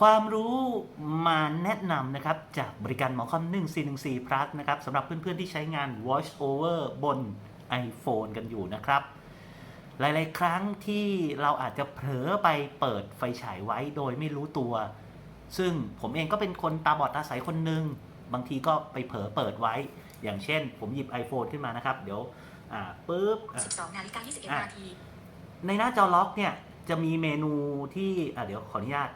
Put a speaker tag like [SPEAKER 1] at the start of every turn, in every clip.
[SPEAKER 1] ความรู้มาแนะนำนะครับ จากบริการหมอคอม 1414 plus นะครับสำหรับเพื่อนๆที่ใช้งาน voice over บน iPhone กันอยู่นะครับ หลายๆ ครั้งที่เราอาจจะเผลอไปเปิดไฟฉายไว้โดยไม่รู้ตัว ซึ่งผมเองก็เป็นคนตาบอดตาใสคนหนึ่งบางทีก็ไปเผลอเปิดไว้ อย่างเช่น ผมหยิบ iPhone ขึ้นมานะครับ เดี๋ยว อ่าปุ๊บอะ
[SPEAKER 2] 12นาฬิกา
[SPEAKER 1] อะ
[SPEAKER 2] 21นาที
[SPEAKER 1] ในหน้าจอล็อกเนี่ยจะมีเมนูที่อะเดี๋ยวขออนุญาต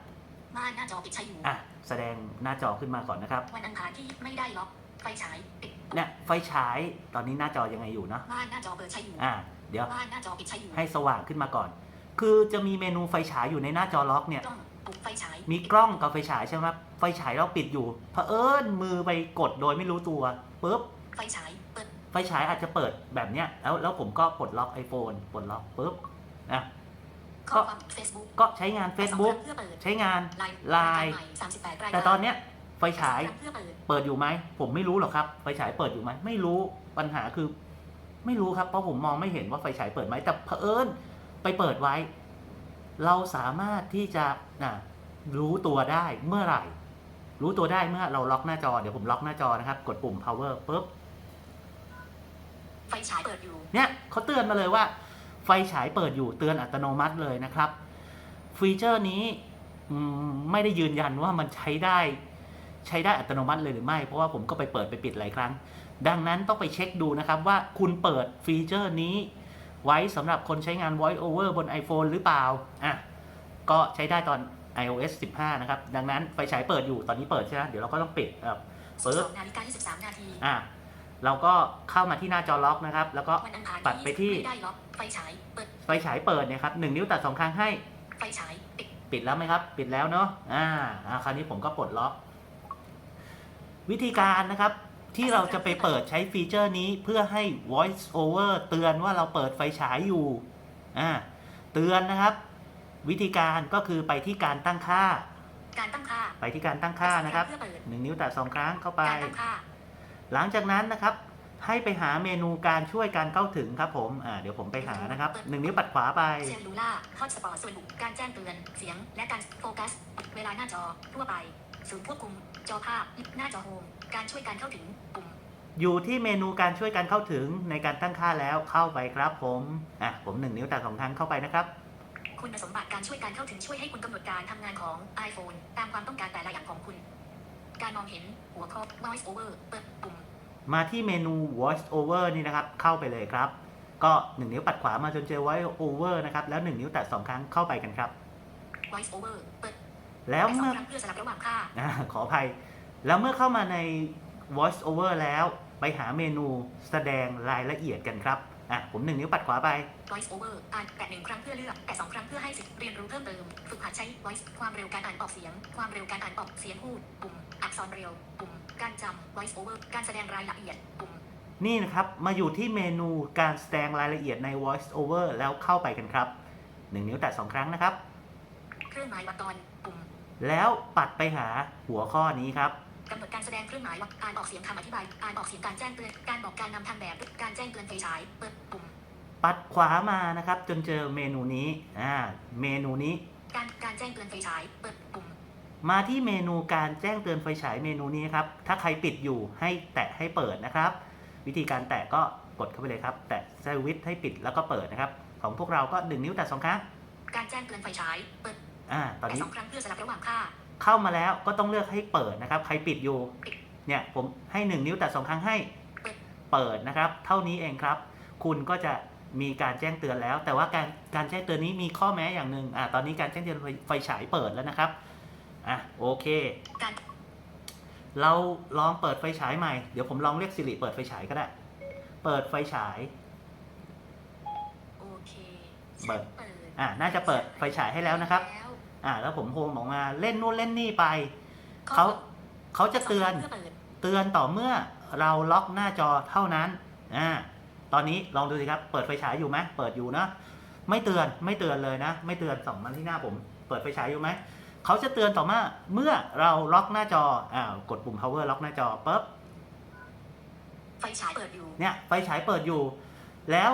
[SPEAKER 2] ม่านหน้าจอปิดใช้อยู่
[SPEAKER 1] อะแสดงหน้าจอขึ้นมาก่อนนะครับ
[SPEAKER 2] วันอังคารที่ไม่ได้ล็อกไฟฉายปิด
[SPEAKER 1] เนี่ยไฟฉายตอนนี้หน้าจอยังไงอยู่เนอะ
[SPEAKER 2] ม่านหน้าจอเปิดใช้อยู่
[SPEAKER 1] อะเดี๋ยว
[SPEAKER 2] ม่านหน้าจอปิดใช้อยู่
[SPEAKER 1] ให้สว่างขึ้นมาก่อน คือจะมีเมนูไฟฉายอยู่ในหน้าจอล็อกเนี่ย
[SPEAKER 2] กล้องปุ่มไฟฉาย
[SPEAKER 1] มีกล้องกับไฟฉายใช่ไหมไฟฉายเราปิดอยู่เผอิญมือไปกดโดยไม่รู้ตัวปุ๊บ
[SPEAKER 2] ไฟฉายเปิด
[SPEAKER 1] ไฟฉายอาจจะเปิดแบบเนี้ยแล้วแล้วผมก็ปลดล็อก iPhone ปลดล็อกปุ๊บอะ
[SPEAKER 2] ข้อความ Facebook
[SPEAKER 1] ก็ใช้งาน Facebook
[SPEAKER 2] เพื่อเปิด
[SPEAKER 1] ใช้งาน
[SPEAKER 2] ไลน์
[SPEAKER 1] Line
[SPEAKER 2] รายการใหม่38รายการ
[SPEAKER 1] แต่ตอนเนี้ยไฟฉาย
[SPEAKER 2] เพื่อเปิด
[SPEAKER 1] เปิดอยู่ไหม ผมไม่รู้หรอกครับ ไฟฉายเปิดอยู่ไหม ไม่รู้ปัญหาคือ ไม่รู้ครับเพราะผมมองไม่เห็นว่าไฟฉายเปิดไหมแต่เผอิญไปเปิดไว้ เราสามารถที่จะนะรู้ตัวได้เมื่อไหร่ รู้ตัวได้เมื่อเราล็อกหน้าจอเดี๋ยวผมล็อกหน้าจอนะครับ กดปุ่ม power ปุ๊บ
[SPEAKER 2] ไฟฉายเปิดอยู่
[SPEAKER 1] เนี่ยเขาเตือนมาเลยว่า ไฟฉายเปิดอยู่เตือนอัตโนมัติเลยนะครับ ฟีเจอร์นี้อืมไม่ได้ยืนยันว่ามันใช้ได้ ใช้ได้อัตโนมัติเลยหรือไม่ เพราะว่าผมก็ไปเปิดไปปิดหลายครั้ง ดังนั้นต้องไปเช็คดูนะครับว่าคุณเปิดฟีเจอร์นี้ ไว้สำหรับคนใช้งาน voice over บน iPhone หรือเปล่าอะก็ใช้ได้ตอน iOS 15 นะครับ ดังนั้นไฟฉายเปิดอยู่ตอนนี้เปิดใช่ไหมเดี๋ยวเราก็ต้องปิดเอ่อปึ๊บ
[SPEAKER 2] 12นาฬิกา23นาที
[SPEAKER 1] อะ เราก็เข้ามาที่หน้าจอล็อกนะครับ แล้วก็
[SPEAKER 2] วันอังคาร
[SPEAKER 1] ปัดไปที่
[SPEAKER 2] ไม่ได้ล็อกไฟฉายเปิด
[SPEAKER 1] ไฟฉายเปิดเนี่ยครับหนึ่งนิ้วตัดสองครั้งให้
[SPEAKER 2] ไฟฉายปิด
[SPEAKER 1] ปิดแล้วไหมครับ ปิดแล้วเนาะอ่าอ่าคราวนี้ผมก็ปลดล็อก วิธีการนะครับที่เราจะไปเปิดใช้ฟีเจอร์นี้เพื่อให้ voice over เตือนว่าเราเปิดไฟฉายอยู่อ่าเตือนนะครับ วิธีการก็คือไปที่การตั้งค่า
[SPEAKER 2] การตั้งค่า
[SPEAKER 1] ไปที่การตั้งค่านะครับ
[SPEAKER 2] เพื่อเปิด
[SPEAKER 1] หนึ่งนิ้วแตะสองครั้งเข้าไป
[SPEAKER 2] การตั้งค่า
[SPEAKER 1] หลังจากนั้นนะครับให้ไปหาเมนูการช่วยการเข้าถึงครับผมอ่าเดี๋ยวผมไปหานะครับหนึ่งนิ้วปัดขวาไป
[SPEAKER 2] เซลลูล่าฮอตสปอตส่วนบุคการแจ้งเตือนเสียงและการโฟกัส เวลาหน้าจอทั่วไปศูนย์ควบคุม จอภาพ หน้าจอโฮมการช่วยการเข้าถึงปุ่ม
[SPEAKER 1] อยู่ที่เมนูการช่วยการเข้าถึงในการตั้งค่าแล้วเข้าไปครับผมอะผมหนึ่งนิ้วแตะสองครั้งเข้าไปนะครับ
[SPEAKER 2] คุณสมบัติการช่วยการเข้าถึงช่วยให้คุณกำหนดการทำงานของ iPhone ตามความต้องการแต่ละอย่างของคุณ การมองเห็นหัวข้อ voice over เปิดปุ่ม
[SPEAKER 1] มาที่เมนู voice over นี่นะครับ เข้าไปเลยครับ ก็หนึ่งนิ้วปัดขวามาจนเจอ voice over นะครับ แล้วหนึ่งนิ้วแตะสองครั้งเข้าไปกันครับ
[SPEAKER 2] voice over เปิด
[SPEAKER 1] แล้ว
[SPEAKER 2] แต่สอ
[SPEAKER 1] เมื่
[SPEAKER 2] ง
[SPEAKER 1] อ
[SPEAKER 2] ครั้งเพื่อสลับระหว่างค่า
[SPEAKER 1] อ่าขออภัย แล้วเมื่อเข้ามาใน voice over แล้วไปหาเมนูแสดงรายละเอียดกันครับ อะ ผมหนึ่งนิ้วปัดขวาไป
[SPEAKER 2] voice over อ่านแต่หนึ่งครั้งเพื่อเลือก แต่สองครั้งเพื่อให้สิทธิ์เรียนรู้เพิ่มเติม ฝึกหัดใช้ voice ความเร็วการอ่านออกเสียง ความเร็วการอ่านออกเสียงพูด ปุ่ม อักษรเร็วปุ่มการจำ voice over การแสดงรายละเอียดปุ่ม
[SPEAKER 1] นี่นะครับ มาอยู่ที่เมนูการแสดงรายละเอียดใน voice over แล้วเข้าไปกันครับหนึ่งนิ้วแตะสองครั้งนะครับ
[SPEAKER 2] เครื่องหมายวัดตอนปุ่ม
[SPEAKER 1] แล้วปัดไปหาหัวข้อนี้ครับ
[SPEAKER 2] กำหนดการแสดงเครื่องหมายวัดอ่านออกเสียงคำอธิบายอ่านออกเสียงการแจ้งเตือนการบอกการนำทางแบบการแจ้งเตือนไฟฉายเปิดปุ่ม
[SPEAKER 1] ปัดขวามานะครับ จนเจอเมนูนี้อ่าเมนูนี้
[SPEAKER 2] การการแจ้งเตือนไฟฉายเปิดปุ่ม
[SPEAKER 1] มาที่เมนูการแจ้งเตือนไฟฉายเมนูนี้ครับ ถ้าใครปิดอยู่ให้แตะให้เปิดนะครับ วิธีการแตะก็กดเข้าไปเลยครับ แตะสวิตช์ให้ปิดแล้วก็เปิดนะครับ ของพวกเราก็หนึ่งนิ้วแตะสองครั้ง
[SPEAKER 2] การแจ้งเตือนไฟฉาย เปิด
[SPEAKER 1] อ่า ตอน
[SPEAKER 2] แต่
[SPEAKER 1] นี้
[SPEAKER 2] สองครั้งเพื่อสลับระหว่างค่า
[SPEAKER 1] เข้ามาแล้วก็ต้องเลือกให้เปิดนะครับ ใครปิดอยู่ เนี่ยผมให้หนึ่งนิ้วแตะสองครั้งให้ เปิดนะครับ เท่านี้เองครับ คุณก็จะมีการแจ้งเตือนแล้ว แต่ว่าการการแจ้งเตือนนี้มีข้อแม้อย่างหนึ่งอ่าตอนนี้การแจ้งเตือนไฟไฟฉายเปิดแล้วนะครับ อะโอเค
[SPEAKER 2] การ
[SPEAKER 1] เราลองเปิดไฟฉายใหม่ เดี๋ยวผมลองเรียกสิริเปิดไฟฉายก็ได้ เปิดไฟฉาย
[SPEAKER 2] โอเค
[SPEAKER 1] เปิด
[SPEAKER 2] เปิด
[SPEAKER 1] อ่าน่าจะเปิดไฟฉายให้แล้วนะครับ
[SPEAKER 2] แล้ว
[SPEAKER 1] อ่าแล้วผมโฮมออกมาเล่นนู่นเล่นนี่ไป
[SPEAKER 2] ข้อ
[SPEAKER 1] เขาเขาจะเตือน
[SPEAKER 2] พื่เปิด
[SPEAKER 1] เตือนต่อเมื่อเราล็อกหน้าจอเท่านั้น อ่า ตอนนี้ลองดูสิครับ เปิดไฟฉายอยู่ไหมเปิดอยู่นะ ไม่เตือน ไม่เตือนเลยนะ ไม่เตือนส่องมาที่หน้าผม เปิดไฟฉายอยู่ไหม เขาจะเตือนต่อเมื่อเมื่อเราล็อกหน้าจออ่ากดปุ่ม power ล็อกหน้าจอปุ๊บ
[SPEAKER 2] ไฟฉายเปิดอยู่
[SPEAKER 1] เนี่ยไฟฉายเปิดอยู่ แล้ว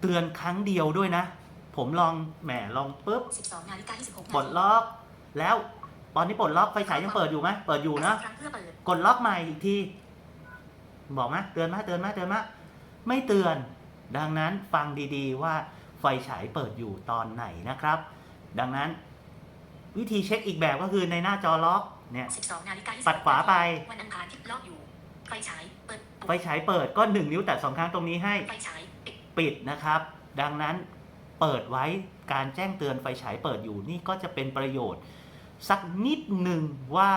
[SPEAKER 1] เตือนครั้งเดียวด้วยนะ ผมลองแหมลองปุ๊บ
[SPEAKER 2] 12นาฬิกา26นาที
[SPEAKER 1] ปลดล็อกแล้วตอนนี้ปลดล็อกไฟฉายยังเปิดอยู่ไหมเปิดอยู่นะ
[SPEAKER 2] ครั้งเพื่อเปิด
[SPEAKER 1] กดล็อกใหม่อีกทีบอกไหมเตือนไหมเตือนไหมเตือนไหมไม่เตือน ดังนั้นฟังดีๆว่าไฟฉายเปิดอยู่ตอนไหนนะครับ ดังนั้น วิธีเช็คอีกแบบก็คือในหน้าจอล็อกเนี่ย
[SPEAKER 2] 12นาฬิกา
[SPEAKER 1] ปัดขวาไป
[SPEAKER 2] วันอังคารที่ล็อกอยู่ไฟฉายเปิดปุ่ม
[SPEAKER 1] ไฟฉายเปิดก็หนึ่งนิ้วแตะสองครั้งตรงนี้ให้
[SPEAKER 2] ไฟฉายปิด
[SPEAKER 1] ปิดนะครับ ดังนั้นเปิดไว้การแจ้งเตือนไฟฉายเปิดอยู่นี่ก็จะเป็นประโยชน์ สักนิดหนึ่งว่า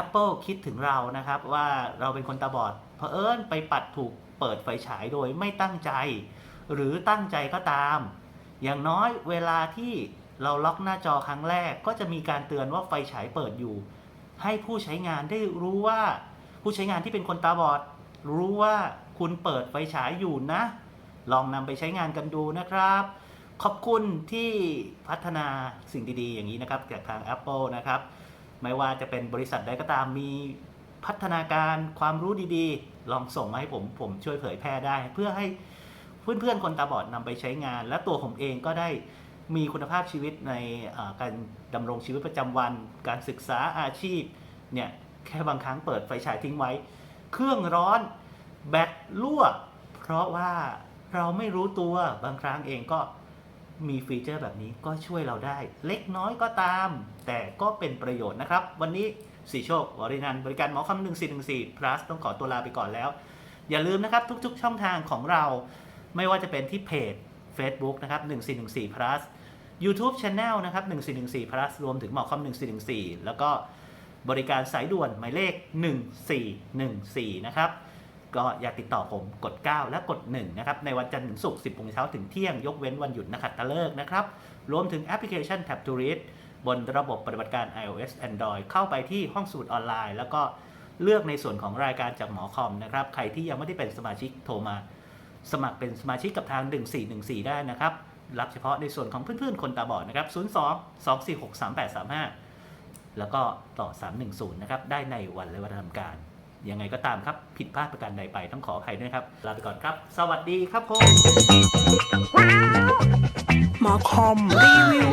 [SPEAKER 1] Apple คิดถึงเรานะครับ ว่าเราเป็นคนตาบอดเผอิญไปปัดถูกเปิดไฟฉายโดยไม่ตั้งใจ หรือตั้งใจก็ตาม อย่างน้อยเวลาที่ เราล็อกหน้าจอครั้งแรกก็จะมีการเตือนว่าไฟฉายเปิดอยู่ ให้ผู้ใช้งานได้รู้ว่าผู้ใช้งานที่เป็นคนตาบอด รู้ว่าคุณเปิดไฟฉายอยู่นะ ลองนำไปใช้งานกันดูนะครับ ขอบคุณที่พัฒนาสิ่งดีๆ อย่างนี้นะครับจากทาง Apple นะครับ ไม่ว่าจะเป็นบริษัทใดก็ตามมีพัฒนาการความรู้ดีๆ ลองส่งมาให้ผมผมช่วยเผยแพร่ได้ เพื่อให้เพื่อนๆคนตาบอดนำไปใช้งาน และตัวผมเองก็ได้ มีคุณภาพชีวิตในการดำรงชีวิตประจำวัน การศึกษาอาชีพเนี่ยแค่บางครั้งเปิดไฟฉายทิ้งไว้ เครื่องร้อนแบตรั่ว เพราะว่าเราไม่รู้ตัวบางครั้งเองก็มีฟีเจอร์แบบนี้ก็ช่วยเราได้ เล็กน้อยก็ตาม แต่ก็เป็นประโยชน์นะครับ วันนี้สีโชควรินันบริการหมอคำ1414 plus ต้องขอตัวลาไปก่อนแล้ว อย่าลืมนะครับ ทุกๆ ช่องทางของเราไม่ว่าจะเป็นที่เพจ Facebook นะครับ1414 plus YouTube Channel นะครับ 1414 plus รวมถึงหมอคำ1414 แล้วก็บริการสายด่วนหมายเลข 1414 นะครับ ก็อยากติดต่อผมกด 9 และกด 1 นะครับ ในวันจันทร์ถึงศุกร์10โมงเช้าถึงเที่ยง ยกเว้นวันหยุดนักขัตฤกษ์นะครับ รวมถึงแอปพลิเคชัน Tab to Read บนระบบปฏิบัติการ iOS Android เข้าไปที่ห้องสมุดออนไลน์ แล้วก็เลือกในส่วนของรายการจากหมอคอมนะครับ ใครที่ยังไม่ได้เป็นสมาชิกโทรมา สมัครเป็นสมาชิกกับทาง 1414 ได้นะครับ รับเฉพาะในส่วนของเพื่อนๆ คนตาบอดนะครับ 02 246 3835 แล้วก็ต่อ 310 นะครับ ได้ในวันและวันทำการ ยังไงก็ตามครับ ผิดพลาดประการใดไปต้องขออภัยด้วยครับ ลาไปก่อนครับ สวัสดีครับผม
[SPEAKER 3] หมอคอมรีวิว